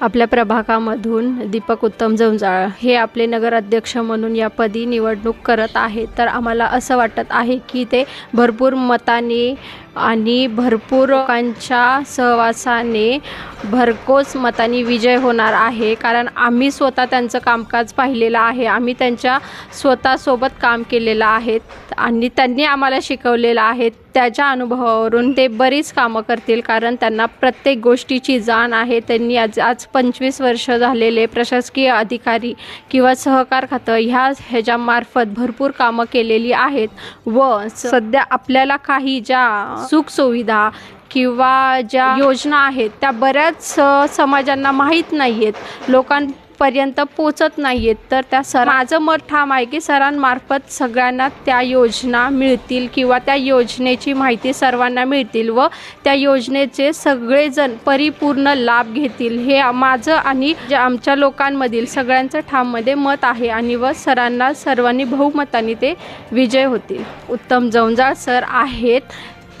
आपल्या प्रभागामधून दीपक उत्तम जंजाळ हे आपले नगराध्यक्ष म्हणून या पदी निवडणूक करत आहेत. तर आम्हाला असं वाटत आहे की ते भरपूर मताने आणि भरपूर लोकांच्या सहवासाने भरघोस मताने विजय होणार आहे. कारण आम्ही स्वतः त्यांचं कामकाज पाहिलेलं आहे. आम्ही त्यांच्या स्वतःसोबत काम केलेलं आहे आणि त्यांनी आम्हाला शिकवलेलं आहे. त्याच्या अनुभवावरून ते बरीच कामं करतील कारण त्यांना प्रत्येक गोष्टीची जाण आहे. त्यांनी आज आज पंचवीस वर्ष झालेले प्रशासकीय अधिकारी किंवा सहकार खातं ह्या ह्याच्यामार्फत भरपूर कामं केलेली आहेत. व सध्या आपल्याला काही ज्या सुखसुविधा किंवा ज्या योजना आहेत त्या बऱ्याच समाजांना माहीत नाही आहेत लोकां पर्यंत पोचत नाही आहेत तर त्या सर माझं मत ठाम आहे की सरांमार्फत सगळ्यांना त्या योजना मिळतील किंवा त्या योजनेची माहिती सर्वांना मिळतील व त्या योजनेचे सगळेजण परिपूर्ण लाभ घेतील. हे माझं आणि आमच्या लोकांमधील सगळ्यांचं ठाममध्ये मत आहे आणि व सरांना सर्वांनी बहुमताने ते विजय होतील. उत्तम जवंजाळ सर आहेत.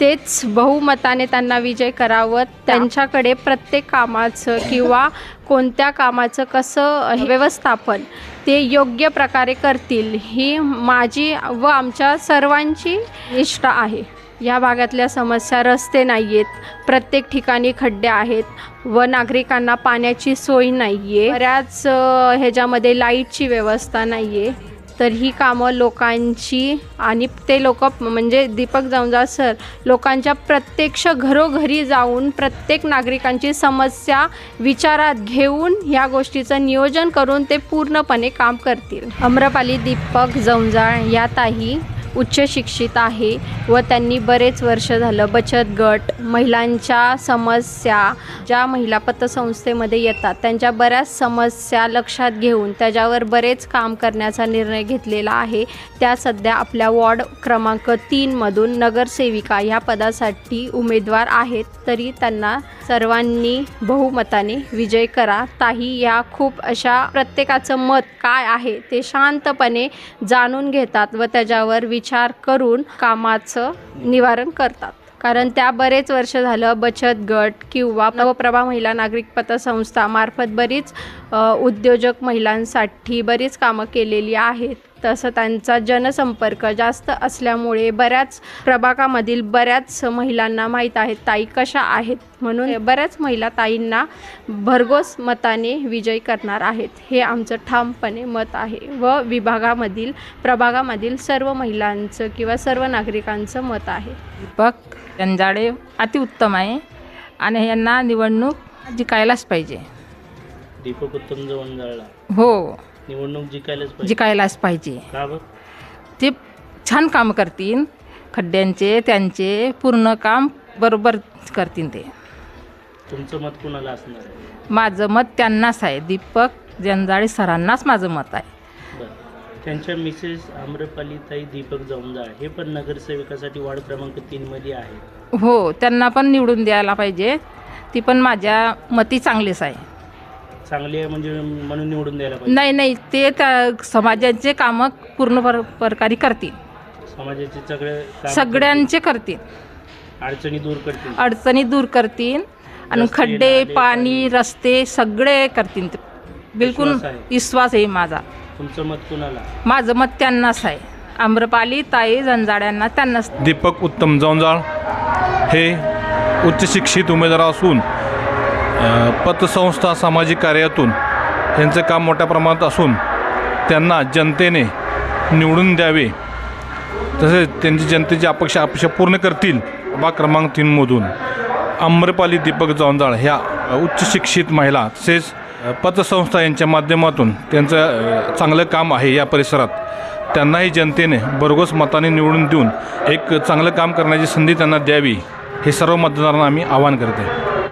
तेच बहुमताने त्यांना विजय करावं. त्यांच्याकडे प्रत्येक कामाचं किंवा कोणत्या कामाचं कसं व्यवस्थापन ते योग्य प्रकारे करतील ही माझी व आमच्या सर्वांची इष्टा आहे. या भागातल्या समस्या रस्ते नाही आहेत प्रत्येक ठिकाणी खड्डे आहेत व नागरिकांना पाण्याची सोय नाही आहे बऱ्याच ह्याच्यामध्ये लाईटची व्यवस्था नाही आहे तर ही कामं लोकांची आणि ते लोक म्हणजे दीपक जवंजाळ सर लोकांच्या प्रत्यक्ष घरोघरी जाऊन प्रत्येक नागरिकांची समस्या विचारात घेऊन ह्या गोष्टीचं नियोजन करून ते पूर्णपणे काम करतील. अम्रपाली दीपक जवंजाळ यातही उच्च शिक्षित आहे व त्यांनी बरेच वर्ष झालं बचत गट महिलांच्या समस्या ज्या महिला पतसंस्थेमध्ये येतात त्यांच्या बऱ्याच समस्या लक्षात घेऊन त्याच्यावर बरेच काम करण्याचा निर्णय घेतलेला आहे. त्या सध्या आपल्या वॉर्ड क्रमांक तीनमधून नगरसेविका ह्या पदासाठी उमेदवार आहेत तरी त्यांना सर्वांनी बहुमताने विजय करा. ताही या खूप अशा प्रत्येकाचं मत काय आहे ते शांतपणे जाणून घेतात व त्याच्यावर विचार करून कामाचं निवारण करतात. कारण त्या बरेच वर्ष झालं बचत गट किंवा नवप्रभा महिला नागरिक पतसंस्था मार्फत बरीच उद्योजक महिलांसाठी बरीच कामं केलेली आहेत. तसं त्यांचा जनसंपर्क जास्त असल्यामुळे बऱ्याच प्रभागामधील बऱ्याच महिलांना माहीत आहेत ताई कशा आहेत म्हणून बऱ्याच महिला ताईंना भरघोस मताने विजय करणार आहेत. हे आमचं ठामपणे मत आहे व विभागामधील प्रभागामधील सर्व महिलांचं किंवा सर्व नागरिकांचं मत आहे. दीपक जंजाळे अतिउत्तम आहे आणि यांना निवडणूक जिकायलाच पाहिजे. दीपक उत्तम हो. निवडणूक जिंकायलाच पाहिजे. जिकायलाच पाहिजे. का बरं? ते छान काम करतील. खड्ड्यांचे त्यांचे पूर्ण काम बरोबर करतील ते. तुमचं मत कुणाला असणार आहे? माझं मत त्यांनाच आहे. दीपक जंजाळे सरांनाच माझं मत आहे. बरं. त्यांच्या मिसेस आम्रपालीताई दीपक जवंजाळ हे पण नगरसेवकासाठी वार्ड क्रमांक तीनमध्ये आहेत. हो त्यांना पण निवडून द्यायला पाहिजे. ती पण माझ्या मती चांगलीच आहे. चांगली आहे म्हणजे म्हणून निवडून द्यायला पाहिजे. नाही नाही ते त्या समाजाचे कामं पूर्ण पर प्रकारे करतील. समाजाचे सगळे कामं सगळ्यांचे करतील. अडचणी दूर करतील. अडचणी दूर करतील. आणि रस्ते, खड्डे नाले, पाणी. रस्ते सगळे करतील. ते. बिलकुल विश्वास आहे. विश्वास आहे माझा. तुमचं मत कुणाला? माझं मत त्यांनाच आहे. आम्रपाली ताई जंजाड्यांना त्यांनाच. दीपक उत्तम जवंजाळ हे उच्च शिक्षित उमेदवार असून पतसंस्था सामाजिक कार्यातून यांचं काम मोठ्या प्रमाणात असून त्यांना जनतेने निवडून द्यावे. तसेच त्यांची जनतेची अपेक्षा अपेक्षा पूर्ण करतील बा क्रमांक तीनमधून आम्रपाली दीपक जावंजाळ ह्या उच्च शिक्षित महिला तसेच पतसंस्था यांच्या माध्यमातून त्यांचं चांगलं काम आहे या परिसरात. त्यांनाही जनतेने भरघोस मताने निवडून देऊन एक चांगलं काम करण्याची संधी त्यांना द्यावी हे सर्व मतदारांना आम्ही आवाहन करते